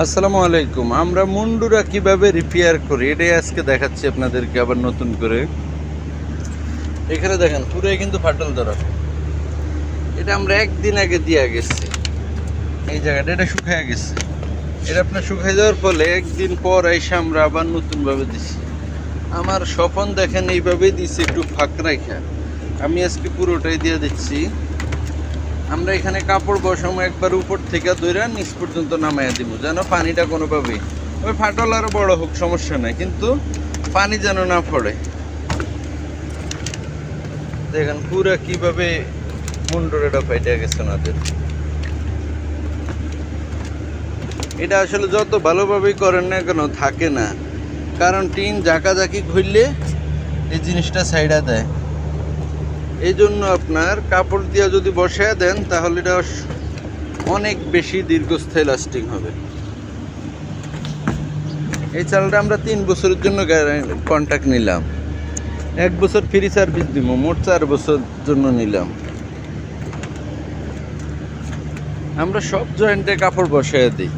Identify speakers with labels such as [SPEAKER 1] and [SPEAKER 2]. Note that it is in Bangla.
[SPEAKER 1] আসসালামু আলাইকুম। আমরা মুন্ডুরা কীভাবে রিপেয়ার করি, এটাই আজকে দেখাচ্ছি আপনাদেরকে আবার নতুন করে। এখানে দেখেন, পুরোই কিন্তু ফাটল ধরা। এটা আমরা একদিন আগে দিয়ে গেছি। এই জায়গাটা, এটা শুকিয়ে গেছে। এটা আপনার শুকিয়ে যাওয়ার ফলে একদিন পর এসে আমরা আবার নতুনভাবে দিছি। আমার স্বপন দেখেন, এইভাবেই দিছি, একটু ফাঁক রাখা আমি আজকে পুরোটাই দিয়ে দিচ্ছি। আমরা এখানে কাপড় বসামো একবার উপর থেকে ধরে নিচ পর্যন্ত নামাইয়া দিব যেন পানিটা কোনোভাবেই ওই ফাটল আরও বড় হোক, সমস্যা নাই, কিন্তু পানি যেন না পড়ে। দেখেন পুরা কীভাবে মুন্ডরেটা ফাইটে গেছে ওনাদের। এটা আসলে যত ভালোভাবেই করেন না কেন, থাকে না। কারণ টিন জাকাজাকি ঘুরলে এই জিনিসটা সাইডা দেয়। এই জন্য আপনার কাপড় দিয়ে যদি বসায় দেন, তাহলে এটা অনেক বেশি দীর্ঘস্থায়ী লাস্টিং হবে। এই চালটা আমরা তিন বছরের জন্য কন্ট্যাক্ট নিলাম। এক বছর ফ্রি সার্ভিস দিব, মোট চার বছর জন্য নিলাম। আমরা সব জয়েন্টে কাপড় বসায় দিই।